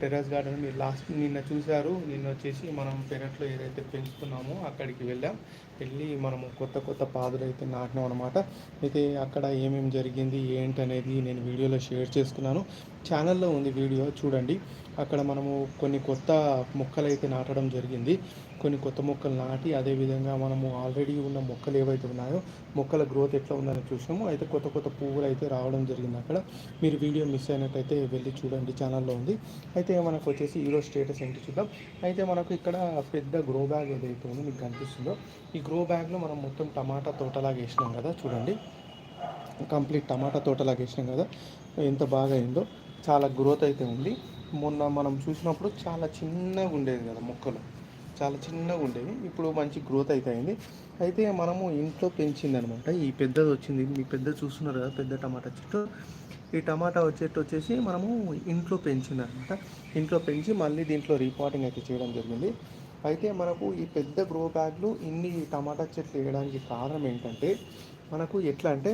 Terrace garden మీరు last నిన్న చూశారు. నిన్న వచ్చేసి మనం పెరట్లో ఏదైతే పెంచుతున్నామో అక్కడికి వెళ్ళాం. వెళ్ళి మనము కొత్త కొత్త పాదులు అయితే నాటినాం అనమాట అయితే అక్కడ ఏమేమి జరిగింది ఏంటి అనేది నేను వీడియోలో షేర్ చేసుకున్నాను. ఛానల్లో ఉంది వీడియో చూడండి. అక్కడ మనము కొన్ని కొత్త మొక్కలు అయితే నాటడం జరిగింది. కొన్ని కొత్త మొక్కలు నాటి అదేవిధంగా మనము ఆల్రెడీ ఉన్న మొక్కలు ఏవైతే ఉన్నాయో మొక్కల గ్రోత్ ఎట్లా ఉందని చూసినాము. అయితే కొత్త కొత్త పువ్వులు అయితే రావడం జరిగింది అక్కడ. మీరు వీడియో మిస్ అయినట్టయితే వెళ్ళి చూడండి ఛానల్లో ఉంది. అయితే మనకు వచ్చేసి ఈరోజు స్టేటస్ ఏంటి చూద్దాం. అయితే మనకు ఇక్కడ పెద్ద గ్రో బ్యాగ్ ఏదైతే ఉందో మీకు కనిపిస్తుందో ఈ గ్రో బ్యాగ్లో మనం మొత్తం టమాటా తోటలాగా వేసినాం కదా చూడండి. కంప్లీట్ టమాటా తోటలాగా వేసినాం కదా. ఎంత బాగా అయిందో చాలా గ్రోత్ అయితే ఉంది. మొన్న మనం చూసినప్పుడు చాలా చిన్నగా ఉండేది కదా మొక్కలు. చాలా చిన్నగా ఉండేవి. ఇప్పుడు మంచి గ్రోత్ అయితే అయింది. అయితే మనము ఇంట్లో పెంచింది అనమాట ఈ పెద్దది వచ్చింది. మీ పెద్ద చూస్తున్నారు కదా పెద్ద టమాటా చెట్టు. ఈ టమాటా చెట్టు వచ్చేసి మనము ఇంట్లో పెంచింది అనమాట ఇంట్లో పెంచి మళ్ళీ దీంట్లో రీపాటింగ్ అయితే చేయడం జరిగింది. అయితే మనకు ఈ పెద్ద గ్రో బ్యాగ్లు ఇన్ని టమాటా చెట్లు వేయడానికి కారణం ఏంటంటే మనకు ఎట్లా అంటే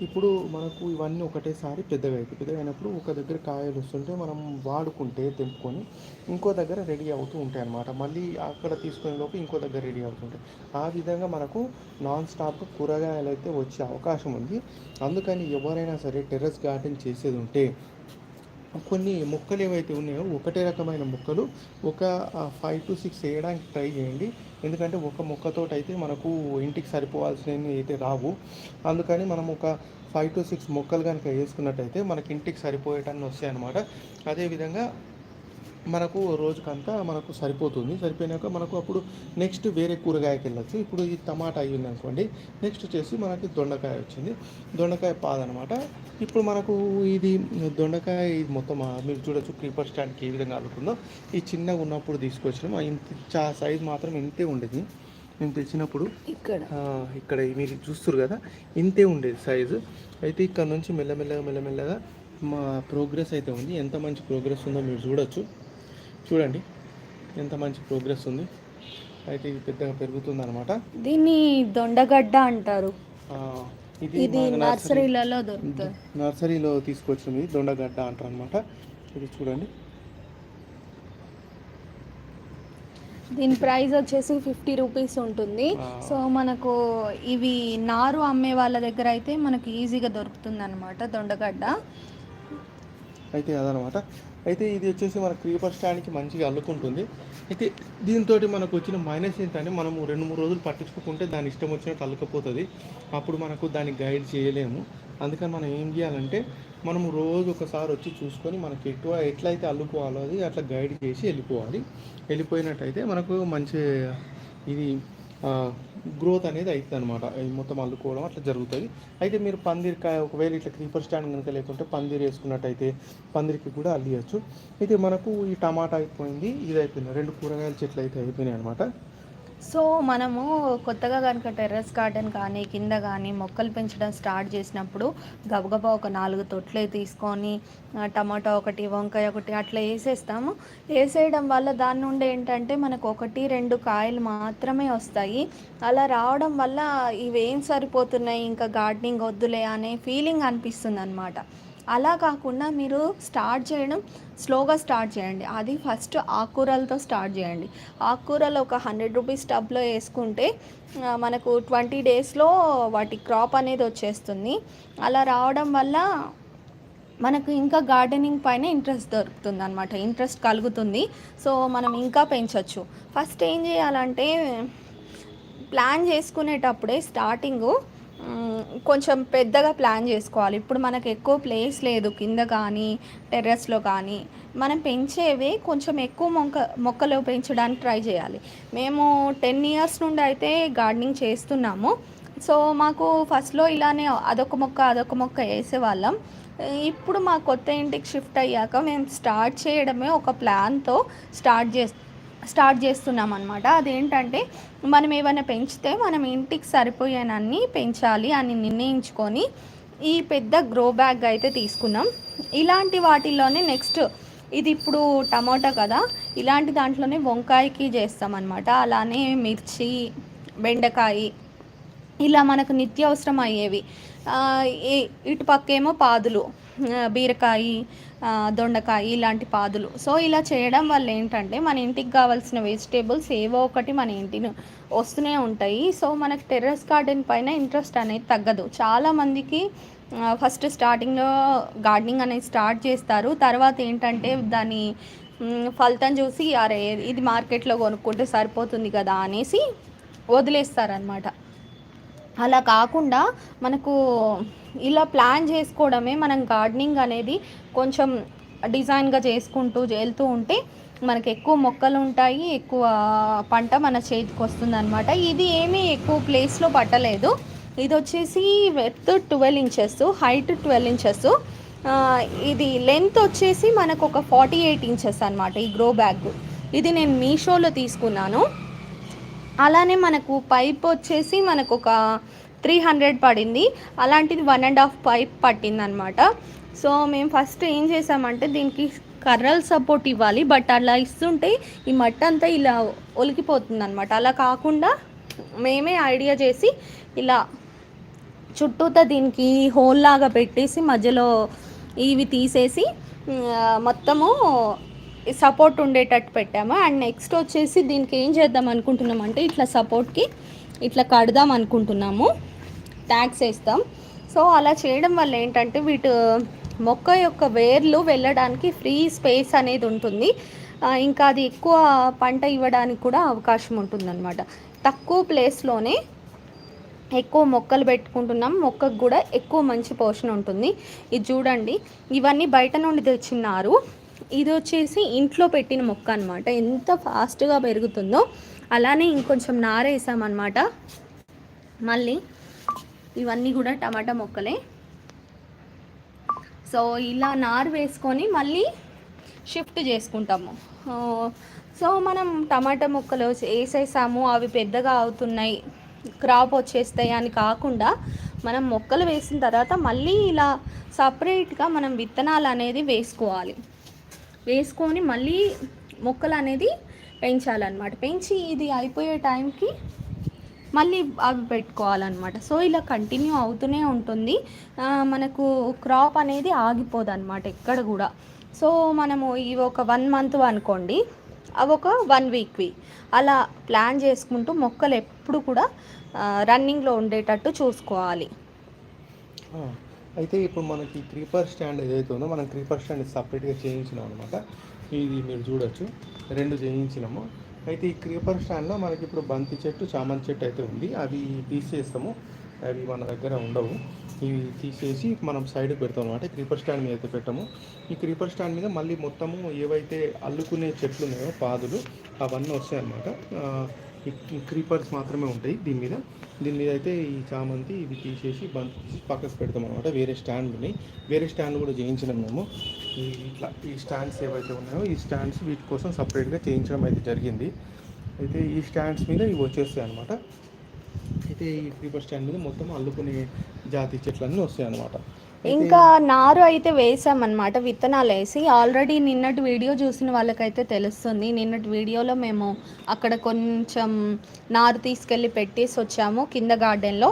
ఇప్పుడు మనకు ఇవన్నీ ఒకటేసారి పెద్దగా అవుతాయి పెద్దగా అయినప్పుడు ఒక దగ్గర కాయలు వస్తుంటే మనం వాడుకుంటే తెంపుకొని ఇంకో దగ్గర రెడీ అవుతూ ఉంటాయి అన్నమాట. మళ్ళీ అక్కడ తీసుకునే లోపు ఇంకో దగ్గర రెడీ అవుతుంటాయి ఆ విధంగా మనకు నాన్ స్టాప్ కూరగాయలు అయితే వచ్చే అవకాశం ఉంది. అందుకని ఎవరైనా సరే టెర్రస్ గార్డెన్ చేసేది ఉంటే కొన్ని మొక్కలు ఏవైతే ఉన్నాయో ఒకటే రకమైన మొక్కలు ఒక ఫైవ్ టు సిక్స్ వేయడానికి ట్రై చేయండి. ఎందుకంటే ఒక మొక్కతో అయితే మనకు ఇంటికి సరిపోవాల్సినవి అయితే రావు. అందుకని మనం ఒక ఫైవ్ టు సిక్స్ మొక్కలు కనుక వేసుకున్నట్టయితే మనకి ఇంటికి సరిపోయేటన్ని వస్తాయి అన్నమాట అదేవిధంగా మనకు రోజుకంతా మనకు సరిపోతుంది. సరిపోయినాక మనకు అప్పుడు నెక్స్ట్ వేరే కూరగాయకి వెళ్ళచ్చు. ఇప్పుడు ఈ టమాటా అయ్యింది అనుకోండి నెక్స్ట్ వచ్చేసి మనకి దొండకాయ వచ్చింది. దొండకాయ పాదనమాట. ఇప్పుడు మనకు ఇది దొండకాయ ఇది మొత్తం మీరు చూడొచ్చు క్రీపర్ స్టాండ్కి ఏ విధంగా అల్లుకుందో ఈ చిన్నగా ఉన్నప్పుడు తీసుకొచ్చినాం. ఇంత చా సైజ్ మాత్రం ఇంతే ఉండేది. నేను తెచ్చినప్పుడు ఇక్కడ. ఇక్కడ మీరు చూస్తారు కదా ఇంతే ఉండేది సైజు. అయితే ఇక్కడ నుంచి మెల్లమెల్లగా మెల్లమెల్లగా మా ప్రోగ్రెస్ అయితే ఉంది. ఎంత మంచి ప్రోగ్రెస్ ఉందో మీరు చూడొచ్చు. చూడండి ఎంత మంచి ప్రోగ్రెస్ ఉంది. అయితే ఇది పెద్దగా పెరుగుతుంది అనమాట దీన్ని దొండగడ్డ అంటారు. ఇది నర్సరీలలో దొరుకుతుంది. నర్సరీలో తీసుకొచ్చిన ఇది దొండగడ్డ అంటారు అనమాట ఇది చూడండి. దీని ప్రైస్ వచ్చేసి ఫిఫ్టీ రూపీస్ ఉంటుంది. సో మనకు ఇవి నారు అమ్మే వాళ్ళ దగ్గర అయితే మనకి ఈజీగా దొరుకుతుంది అనమాట దొండగడ్డ. అయితే అదనమాట అయితే ఇది వచ్చేసి మన క్రీపర్ స్టాండ్కి మంచిగా అల్లుకుంటుంది. అయితే దీంతో మనకు వచ్చిన మైనస్ ఏంటంటే మనము రెండు మూడు రోజులు పట్టించుకుంటే దాని ఇష్టం వచ్చినట్టు అల్లుకపోతుంది. అప్పుడు మనకు దాన్ని గైడ్ చేయలేము. అందుకని మనం ఏం చేయాలంటే మనము రోజు ఒకసారి వచ్చి చూసుకొని మనకి ఎక్కువ ఎట్లయితే అల్లుకోవాలో అది అట్లా గైడ్ చేసి వెళ్ళిపోవాలి. వెళ్ళిపోయినట్టయితే మనకు మంచి ఇది గ్రోత్ అనేది అవుతుంది అనమాట మొత్తం అల్లుకోవడం అట్లా జరుగుతుంది. అయితే మీరు పందిరికాయ ఒకవేళ ఇట్లా క్రీపర్ స్టాండ్ కనుక లేకుంటే పందిరి వేసుకున్నట్టయితే పందిరికి కూడా అల్లియచ్చు. అయితే మనకు ఈ టమాటా అయిపోయింది ఇది అయిపోయింది. రెండు కూరగాయల చెట్లు అయితే అయిపోయినాయి అనమాట సో మనము కొత్తగా కనుక టెర్రస్ గార్డెన్ కానీ కింద కానీ మొక్కలు పెంచడం స్టార్ట్ చేసినప్పుడు గబగబా ఒక నాలుగు తొట్లే తీసుకొని టమాటా ఒకటి వంకాయ ఒకటి అట్లా వేసేస్తాము. వేసేయడం వల్ల దాని నుండి ఏంటంటే మనకు ఒకటి రెండు కాయలు మాత్రమే వస్తాయి. అలా రావడం వల్ల ఇవేం సరిపోతున్నాయి? ఇంకా గార్డెనింగ్ వద్దులే అనే ఫీలింగ్ అనిపిస్తుంది అనమాట అలా కాకుండా మీరు స్టార్ట్ చేయడం స్లోగా స్టార్ట్ చేయండి. అది ఫస్ట్ ఆకుకూరలతో స్టార్ట్ చేయండి. ఆకుకూరలు ఒక హండ్రెడ్ రూపీస్ టబ్లో వేసుకుంటే మనకు ట్వంటీ డేస్లో వాటి క్రాప్ అనేది వచ్చేస్తుంది. అలా రావడం వల్ల మనకు ఇంకా గార్డెనింగ్ పైన ఇంట్రెస్ట్ దొరుకుతుంది అనమాట ఇంట్రెస్ట్ కలుగుతుంది. సో మనం ఇంకా పెంచవచ్చు ఫస్ట్ ఏం చేయాలంటే ప్లాన్ చేసుకునేటప్పుడే స్టార్టింగు కొంచెం పెద్దగా ప్లాన్ చేసుకోవాలి. ఇప్పుడు మనకు ఎక్కువ ప్లేస్ లేదు. కింద కానీ టెర్రస్లో కానీ మనం పెంచేవి కొంచెం ఎక్కువ మొక్క మొక్కలు పెంచడానికి ట్రై చేయాలి. మేము టెన్ ఇయర్స్ నుండి అయితే గార్డెనింగ్ చేస్తున్నాము. సో మాకు ఫస్ట్లో ఇలానే అదొక మొక్క అదొక మొక్క వేసేవాళ్ళం. ఇప్పుడు మా కొత్త ఇంటికి షిఫ్ట్ అయ్యాక మేము స్టార్ట్ చేయడమే ఒక ప్లాన్తో స్టార్ట్ చేస్తాం స్టార్ట్ చేస్తున్నాం అనమాట అదేంటంటే మనం ఏమైనా పెంచితే మనం ఇంటికి సరిపోయేనన్ని పెంచాలి అని నిర్ణయించుకొని ఈ పెద్ద గ్రో బ్యాగ్ అయితే తీసుకున్నాం. ఇలాంటి వాటిల్లోనే నెక్స్ట్ ఇది ఇప్పుడు టమాటా కదా ఇలాంటి దాంట్లోనే వంకాయకి చేస్తామన్నమాట అలానే మిర్చి బెండకాయ ఇలా మనకు నిత్యావసరం అయ్యేవి ఇటుపక్కేమో పాదులు బీరకాయ దొండకాయ ఇలాంటి పాదులు. సో ఇలా చేయడం వల్ల ఏంటంటే మన ఇంటికి కావాల్సిన వెజిటేబుల్స్ ఏవో ఒకటి మన ఇంటిని వస్తూనే ఉంటాయి. సో మనకు టెర్రస్ గార్డెన్ పైన ఇంట్రెస్ట్ అనేది తగ్గదు. చాలామందికి ఫస్ట్ స్టార్టింగ్లో గార్డెనింగ్ అనేది స్టార్ట్ చేస్తారు. తర్వాత ఏంటంటే దాని ఫలితం చూసి అరే ఇది మార్కెట్లో కొనుక్కుంటే సరిపోతుంది కదా అనేసి వదిలేస్తారనమాట అలా కాకుండా మనకు ఇలా ప్లాన్ చేసుకోవడమే మనం గార్డెనింగ్ అనేది కొంచెం డిజైన్గా చేసుకుంటూ వెళ్తూ ఉంటే మనకి ఎక్కువ మొక్కలు ఉంటాయి ఎక్కువ పంట మన చేతికి వస్తుంది అనమాట ఇది ఏమీ ఎక్కువ ప్లేస్లో పట్టలేదు. ఇది వచ్చేసి width twelve inches height twelve inches. ఇది లెంత్ వచ్చేసి మనకు ఒక ఫార్టీ ఎయిట్ ఇంచెస్ అనమాట ఈ గ్రో బ్యాగ్. ఇది నేను మీషోలో తీసుకున్నాను. అలానే మనకు పైప్ వచ్చేసి మనకు ఒక త్రీ హండ్రెడ్ పడింది. అలాంటిది వన్ అండ్ హాఫ్ పైప్ పట్టింది అనమాట సో మేము ఫస్ట్ ఏం చేసామంటే దీనికి కర్రలు సపోర్ట్ ఇవ్వాలి బట్ అలా ఇస్తుంటే ఈ మట్టి అంతా ఇలా ఒలికిపోతుంది అనమాట అలా కాకుండా మేమే ఐడియా చేసి ఇలా చుట్టూతా దీనికి హోల్ లాగా పెట్టేసి మధ్యలో ఇవి తీసేసి మొత్తము సపోర్ట్ ఉండేటట్టు పెట్టాము. అండ్ నెక్స్ట్ వచ్చేసి దీనికి ఏం చేద్దాం అనుకుంటున్నాం అంటే ఇట్లా సపోర్ట్కి ఇట్లా కడదాం అనుకుంటున్నాము. ట్యాక్స్ వేస్తాం. సో అలా చేయడం వల్ల ఏంటంటే వీటి మొక్క యొక్క వేర్లు వెళ్ళడానికి ఫ్రీ స్పేస్ అనేది ఉంటుంది. ఇంకా అది ఎక్కువ పంట ఇవ్వడానికి కూడా అవకాశం ఉంటుందన్నమాట. తక్కువ ప్లేస్లోనే ఎక్కువ మొక్కలు పెట్టుకుంటున్నాం. మొక్కకు కూడా ఎక్కువ మంచి పోషణ ఉంటుంది. ఇది చూడండి. ఇవన్నీ బయట నుండి తెచ్చినారు. ఇది వచ్చేసి ఇంట్లో పెట్టిన మొక్క అనమాట ఎంత ఫాస్ట్గా పెరుగుతుందో అలానే ఇంకొంచెం నారేసామన్నమాట. మళ్ళీ ఇవన్నీ కూడా టమాటా మొక్కలే. సో ఇలా నారు వేసుకొని మళ్ళీ షిఫ్ట్ చేసుకుంటాము. సో మనం టమాటా మొక్కలు వేసేసాము. అవి పెద్దగా అవుతున్నాయి. క్రాప్ వచ్చేస్తాయి అని కాకుండా మనం మొక్కలు వేసిన తర్వాత మళ్ళీ ఇలా సపరేట్గా మనం విత్తనాలు అనేది వేసుకోవాలి. వేసుకొని మళ్ళీ మొక్కలు అనేది పెంచాలన్నమాట. పెంచి ఇది అయిపోయే టైంకి మళ్ళీ అవి పెట్టుకోవాలన్నమాట. సో ఇలా కంటిన్యూ అవుతూనే ఉంటుంది. మనకు క్రాప్ అనేది ఆగిపోదు అనమాట ఎక్కడ కూడా. సో మనము ఇవి ఒక వన్ మంత్ అనుకోండి అవి ఒక వన్ వీక్వి అలా ప్లాన్ చేసుకుంటూ మొక్కలు ఎప్పుడు కూడా రన్నింగ్లో ఉండేటట్టు చూసుకోవాలి. అయితే ఇప్పుడు మనకి క్రీపర్ స్టాండ్ ఏదైతే ఉందో మనం క్రీపర్ స్టాండ్ సపరేట్గా చేయించినాం అనమాట ఇది మీరు చూడొచ్చు. రెండు చేయించినాము. అయితే ఈ క్రీపర్ స్టాండ్లో మనకి ఇప్పుడు బంతి చెట్టు చామంతి చెట్టు అయితే ఉంది. అవి తీసేస్తాము. అవి మన దగ్గర ఉండవు. ఇవి తీసేసి మనం సైడ్కి పెడతాం అనమాట క్రీపర్ స్టాండ్ మీద అయితే పెట్టాము. ఈ క్రీపర్ స్టాండ్ మీద మళ్ళీ మొత్తము ఏవైతే అల్లుకునే చెట్లు ఉన్నాయో పాదులు అవన్నీ వస్తాయి అన్నమాట క్రీపర్స్ మాత్రమే ఉంటాయి దీని మీద. దీని మీద అయితే ఈ చామంతి ఇవి తీసేసి బంద్ తీసి పక్కకు పెడతాం అనమాట వేరే స్టాండ్ ఉన్నాయి. వేరే స్టాండ్ కూడా చేయించినాం మేము. ఈ ఇట్లా ఈ స్టాండ్స్ ఏవైతే ఉన్నాయో ఈ స్టాండ్స్ వీటి కోసం సపరేట్గా చేయించడం అయితే జరిగింది. అయితే ఈ స్టాండ్స్ మీద ఇవి వచ్చేస్తాయి అనమాట అయితే ఈ క్రీపర్ స్టాండ్ మీద మొత్తం అల్లుకునే జాతి చెట్లన్నీ వస్తాయి అనమాట ఇంకా నారు అయితే వేసామన్నమాట విత్తనాలు వేసి ఆల్రెడీ నిన్నటి వీడియో చూసిన వాళ్ళకైతే తెలుస్తుంది. నిన్నటి వీడియోలో మేము అక్కడ కొంచెం నారు తీసుకెళ్ళి పెట్టేసి వచ్చాము కింద గార్డెన్లో.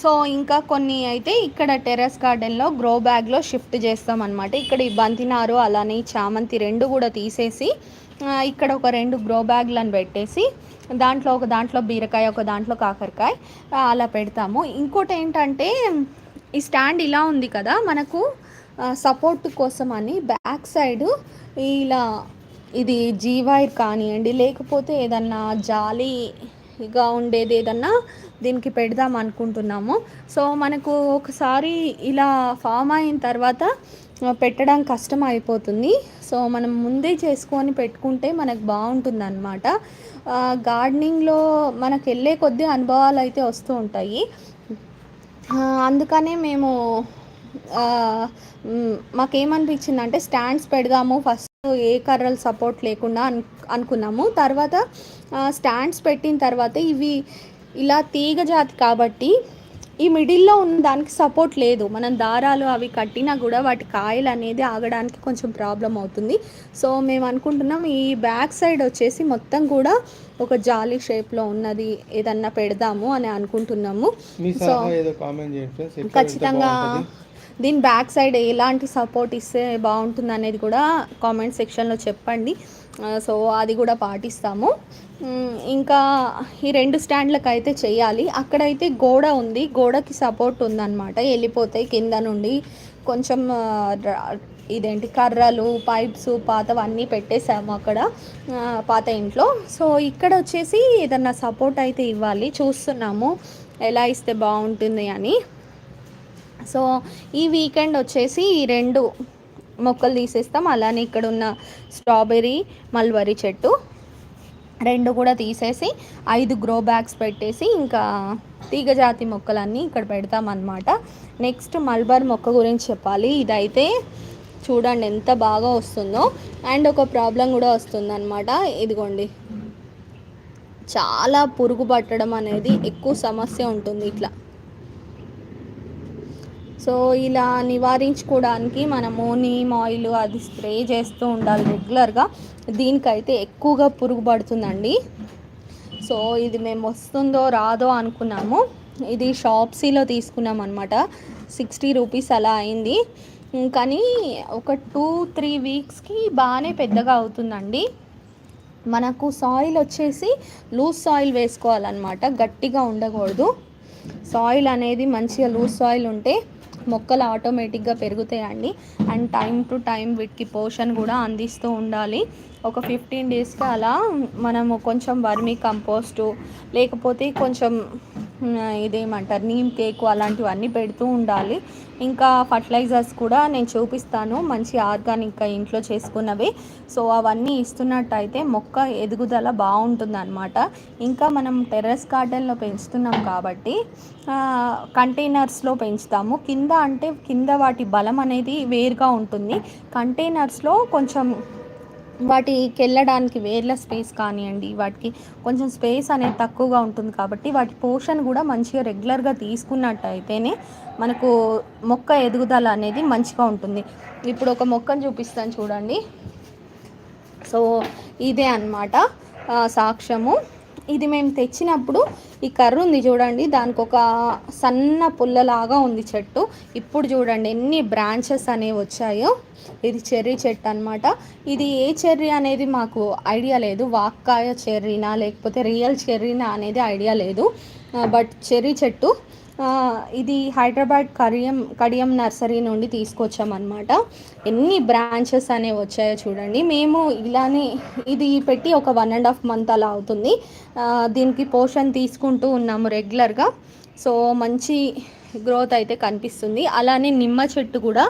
సో ఇంకా కొన్ని అయితే ఇక్కడ టెర్రస్ గార్డెన్లో గ్రో బ్యాగ్లో షిఫ్ట్ చేస్తామన్నమాట. ఇక్కడ ఈ బంతి నారు అలానే చామంతి రెండు కూడా తీసేసి ఇక్కడ ఒక రెండు గ్రో బ్యాగ్లను పెట్టేసి దాంట్లో ఒక దాంట్లో బీరకాయ ఒక దాంట్లో కాకరకాయ అలా పెడతాము. ఇంకోటి ఏంటంటే ఈ స్టాండ్ ఇలా ఉంది కదా మనకు సపోర్ట్ కోసం అని బ్యాక్ సైడ్ ఇలా ఇది జీవైర్ కానివ్వండి లేకపోతే ఏదన్నా జాలీగా ఉండేది ఏదన్నా దీనికి పెడదాం అనుకుంటున్నాము. సో మనకు ఒకసారి ఇలా ఫామ్ అయిన తర్వాత పెట్టడం కష్టం అయిపోతుంది. సో మనం ముందే చేసుకొని పెట్టుకుంటే మనకు బాగుంటుంది అనమాట గార్డెనింగ్లో మనకు వెళ్ళే కొద్దీ అనుభవాలు అయితే వస్తూ ఉంటాయి. అందుకనే మేము మాకేమనిపించిందంటే మాకేమనిపించింది అంటే స్టాండ్స్ పెడదాము ఫస్ట్ ఏ కర్రలు సపోర్ట్ లేకుండా అను అనుకున్నాము. తర్వాత స్టాండ్స్ పెట్టిన తర్వాత ఇవి ఇలా తీగ జాతి కాబట్టి ఈ మిడిల్లో ఉన్న దానికి సపోర్ట్ లేదు. మనం దారాలు అవి కట్టినా కూడా వాటి కాయలు అనేది ఆగడానికి కొంచెం ప్రాబ్లం అవుతుంది. సో మేము అనుకుంటున్నాం ఈ బ్యాక్ సైడ్ వచ్చేసి మొత్తం కూడా ఒక జాలీ షేప్లో ఉన్నది ఏదన్నా పెడదాము అని అనుకుంటున్నాము. సో ఖచ్చితంగా? దీని బ్యాక్ సైడ్ ఎలాంటి సపోర్ట్ ఇస్తే బాగుంటుంది అనేది కూడా కామెంట్ సెక్షన్లో చెప్పండి. సో అది కూడా పాటిస్తాము. ఇంకా ఈ రెండు స్టాండ్లకు అయితే చేయాలి. అక్కడైతే గోడ ఉంది. గోడకి సపోర్ట్ ఉందన్నమాట. వెళ్ళిపోతాయి కింద నుండి. కొంచెం ఇదేంటి కర్రలు పైప్స్ పాతవన్నీ పెట్టేసాము అక్కడ పాత ఇంట్లో. సో ఇక్కడ వచ్చేసి ఏదన్నా సపోర్ట్ అయితే ఇవ్వాలి. చూస్తున్నాము ఎలా ఇస్తే బాగుంటుంది అని. సో ఈ వీకెండ్ వచ్చేసి ఈ రెండు మొక్కలు తీసేస్తాం. అలానే ఇక్కడ ఉన్న స్ట్రాబెర్రీ మల్బరీ చెట్టు. రెండు కూడా తీసేసి ఐదు గ్రో బ్యాగ్స్ పెట్టేసి ఇంకా తీగజాతి మొక్కలన్నీ ఇక్కడ పెడతామన్నమాట. నెక్స్ట్ మల్బర్ మొక్క గురించి చెప్పాలి. ఇదైతే చూడండి ఎంత బాగా వస్తుందో. అండ్ ఒక ప్రాబ్లం కూడా వస్తుందన్నమాట. ఇదిగోండి. చాలా పురుగు పట్టడం అనేది ఎక్కువ సమస్య ఉంటుంది ఇట్లా. సో ఇలా నివారించుకోవడానికి మనము నీమ్ ఆయిల్ అది స్ప్రే చేస్తూ ఉండాలి రెగ్యులర్గా. దీనికైతే ఎక్కువగా పురుగు పడుతుందండి సో ఇది మేము వస్తుందో రాదో అనుకున్నాము. ఇది షాప్సీలో తీసుకున్నాం అనమాట సిక్స్టీ రూపీస్ అలా అయింది. కానీ ఒక టూ త్రీ వీక్స్కి బాగానే పెద్దగా అవుతుందండి. మనకు సాయిల్ వచ్చేసి లూజ్ సాయిల్ వేసుకోవాలన్నమాట. గట్టిగా ఉండకూడదు. సాయిల్ అనేది మంచిగా లూజ్ సాయిల్ ఉంటే మొక్కలు ఆటోమేటిక్గా పెరుగుతాయండి. అండ్ టైం టు టైం వీటికి పోషన్ కూడా అందిస్తూ ఉండాలి. ఒక ఫిఫ్టీన్ డేస్కి అలా మనము కొంచెం వర్మీ కంపోస్టు లేకపోతే కొంచెం ఇదేమంటారు నీమ్ కేకు అలాంటివన్నీ పెడుతూ ఉండాలి. ఇంకా ఫర్టిలైజర్స్ కూడా నేను చూపిస్తాను మంచి ఆర్గానిక్గా ఇంట్లో చేసుకున్నవి. సో అవన్నీ ఇస్తున్నట్టయితే మొక్క ఎదుగుదల బాగుంటుందన్నమాట. ఇంకా మనం టెర్రస్ గార్డెన్లో పెంచుతున్నాం కాబట్టి కంటైనర్స్లో పెంచుతాము. కింద అంటే కింద వాటి బలం అనేది వేరుగా ఉంటుంది. కంటైనర్స్లో కొంచెం వాటికి వెళ్ళడానికి వేర్ల స్పేస్ కానివ్వండి వాటికి కొంచెం స్పేస్ అనేది తక్కువగా ఉంటుంది కాబట్టి వాటి పోషన్ కూడా మంచిగా రెగ్యులర్గా తీసుకున్నట్టయితేనే మనకు మొక్క ఎదుగుదల అనేది మంచిగా ఉంటుంది. ఇప్పుడు ఒక మొక్కను చూపిస్తాను చూడండి. సో ఇదే అన్నమాట సాక్ష్యము. ఇది మేము తెచ్చినప్పుడు ఈ కర్ర ఉంది చూడండి దానికి ఒక సన్న పుల్లలాగా ఉంది చెట్టు. ఇప్పుడు చూడండి ఎన్ని బ్రాంచెస్ అనేవి వచ్చాయో. ఇది చెర్రీ చెట్టు అన్నమాట. ఇది ఏ చెర్రీ అనేది మాకు ఐడియా లేదు. వాక్కాయ చెర్రీనా లేకపోతే రియల్ చెర్రీనా అనేది ఐడియా లేదు. బట్ చెర్రీ చెట్టు ఇది హైదరాబాద్ కడియం కడియం నర్సరీ నుండి తీసుకొచ్చామన్నమాట. ఎన్ని బ్రాంచెస్ అనేవి వచ్చాయో చూడండి. మేము ఇలానే ఇది పెట్టి ఒక వన్ అండ్ హాఫ్ మంత్ అలా అవుతుంది. దీనికి పోషన్ తీసుకుంటూ ఉన్నాము రెగ్యులర్గా. సో మంచి గ్రోత్ అయితే కనిపిస్తుంది. అలానే నిమ్మ చెట్టు కూడా.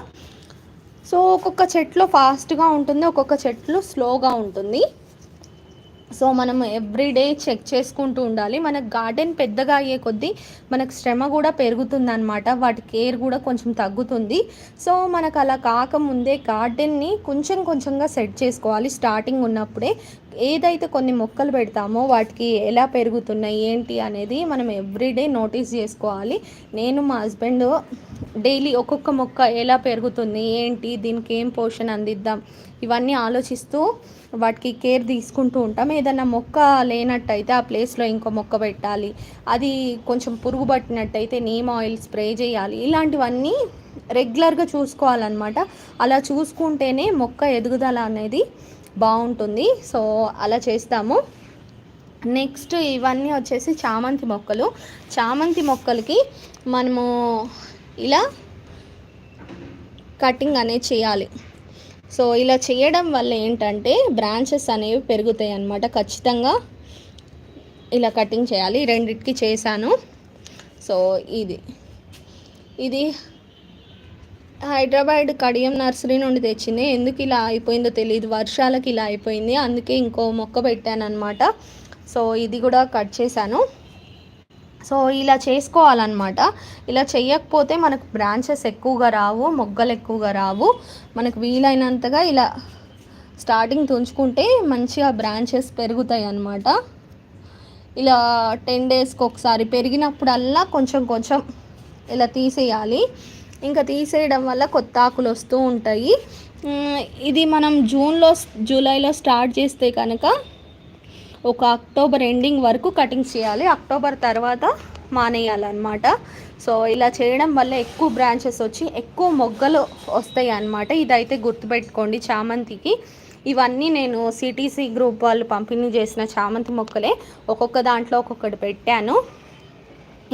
సో ఒక్కొక్క చెట్లు ఫాస్ట్గా ఉంటుంది ఒక్కొక్క చెట్లు స్లోగా ఉంటుంది. సో మనం ఎవ్రీడే చెక్ చేసుకుంటూ ఉండాలి. మనకు గార్డెన్ పెద్దగా అయ్యే కొద్దీ మనకు శ్రమ కూడా పెరుగుతుందన్నమాట. వాటి కేర్ కూడా కొంచెం తగ్గుతుంది. సో మనకు అలా కాకముందే గార్డెన్ని కొంచెం కొంచెంగా సెట్ చేసుకోవాలి స్టార్టింగ్ ఉన్నప్పుడే. ఏదైతే కొన్ని మొక్కలు పెడతామో వాటికి ఎలా పెరుగుతున్నాయి ఏంటి అనేది మనం ఎవ్రీడే నోటీస్ చేసుకోవాలి. నేను మా హస్బెండ్ డైలీ ఒక్కొక్క మొక్క ఎలా పెరుగుతుంది ఏంటి దీనికి ఏం పోషణ అందిద్దాం ఇవన్నీ ఆలోచిస్తూ వాటికి కేర్ తీసుకుంటూ ఉంటాం. ఏదన్నా మొక్క లేనట్టయితే ఆ ప్లేస్లో ఇంకో మొక్క పెట్టాలి. అది కొంచెం పురుగు పట్టినట్టయితే నీమ్ ఆయిల్ స్ప్రే చేయాలి. ఇలాంటివన్నీ రెగ్యులర్గా చూసుకోవాలన్నమాట. అలా చూసుకుంటేనే మొక్క ఎదుగుదల అనేది బాగుంటుంది. సో అలా చేస్తాము. నెక్స్ట్ ఇవన్నీ వచ్చేసి చామంతి మొక్కలు. చామంతి మొక్కలకి మనము ఇలా కటింగ్ అనేది చేయాలి. సో ఇలా చేయడం వల్ల ఏంటంటే బ్రాంచెస్ అనేవి పెరుగుతాయి అన్నమాట. ఖచ్చితంగా ఇలా కటింగ్ చేయాలి. రెండిటికి చేశాను. సో ఇది. ఇది హైదరాబాద్ కడియం నర్సరీ నుండి తెచ్చింది. ఎందుకు ఇలా అయిపోయిందో తెలియదు వర్షాలకి ఇలా అయిపోయింది. అందుకే ఇంకో మొక్క పెట్టాను అనమాట సో ఇది కూడా కట్ చేశాను. సో ఇలా చేసుకోవాలన్నమాట. ఇలా చేయకపోతే మనకు బ్రాంచెస్ ఎక్కువగా రావు మొగ్గలు ఎక్కువగా రావు. మనకు వీలైనంతగా ఇలా స్టార్టింగ్ తుంచుకుంటే మంచిగా బ్రాంచెస్ పెరుగుతాయి అన్నమాట ఇలా టెన్ డేస్కి ఒకసారి పెరిగినప్పుడల్లా కొంచెం కొంచెం ఇలా తీసేయాలి. ఇంకా తీసేయడం వల్ల కొత్త ఆకులు వస్తూ ఉంటాయి. ఇది మనం జూన్లో జూలైలో స్టార్ట్ చేస్తే కనుక ఒక అక్టోబర్ ఎండింగ్ వరకు కటింగ్ చేయాలి. అక్టోబర్ తర్వాత మానేయాలన్నమాట. సో ఇలా చేయడం వల్ల ఎక్కువ బ్రాంచెస్ వచ్చి ఎక్కువ మొగ్గలు వస్తాయి అన్నమాట. ఇదైతే గుర్తుపెట్టుకోండి చామంతికి. ఇవన్నీ నేను సిటీసీ గ్రూప్ వాళ్ళు పంపిణీ చేసిన చామంతి మొక్కలే. ఒక్కొక్క దాంట్లో ఒక్కొక్కటి పెట్టాను.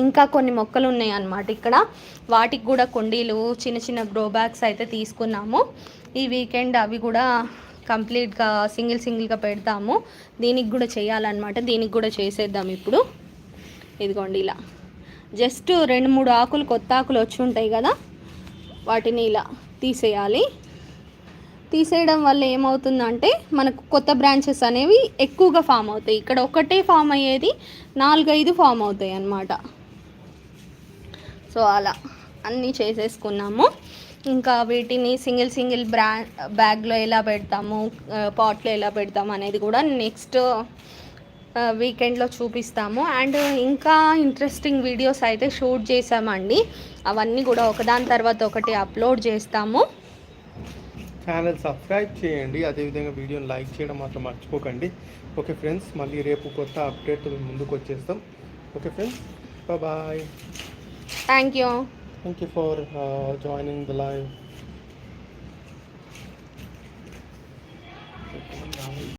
ఇంకా కొన్ని మొక్కలు ఉన్నాయి అన్నమాట. ఇక్కడ వాటికి కూడా కుండీలు చిన్న చిన్న గ్రో బ్యాగ్స్ అయితే తీసుకున్నాము. ఈ వీకెండ్ అవి కూడా కంప్లీట్గా సింగిల్ సింగిల్గా పెడతాము. దీనికి కూడా చేయాలన్నమాట. దీనికి కూడా చేసేద్దాం ఇప్పుడు. ఇదిగోండి ఇలా. జస్ట్ రెండు మూడు ఆకులు కొత్త ఆకులు వచ్చి ఉంటాయి కదా. వాటిని ఇలా తీసేయాలి. తీసేయడం వల్ల ఏమవుతుందంటే మనకు కొత్త బ్రాంచెస్ అనేవి ఎక్కువగా ఫామ్ అవుతాయి. ఇక్కడ ఒకటే ఫామ్ అయ్యేది నాలుగైదు ఫామ్ అవుతాయి అన్నమాట. సో అలా అన్నీ చేసేసుకున్నాము. ఇంకా వీటిని సింగిల్ సింగిల్ బ్రా బ్యాగ్లో ఎలా పెడతాము పాట్లో ఎలా పెడతాము అనేది కూడా నెక్స్ట్ వీకెండ్లో చూపిస్తాము. అండ్ ఇంకా ఇంట్రెస్టింగ్ వీడియోస్ అయితే షూట్ చేసామండి. అవన్నీ కూడా ఒకదాని తర్వాత ఒకటి అప్లోడ్ చేస్తాము. ఛానల్ సబ్స్క్రైబ్ చేయండి. అదేవిధంగా వీడియోని లైక్ చేయడం మాత్రం మర్చిపోకండి. ఓకే ఫ్రెండ్స్ మళ్ళీ రేపు కొత్త అప్డేట్ ముందుకు వచ్చేస్తాం okay friends bye. Thank you. Thank you for uh, joining the live.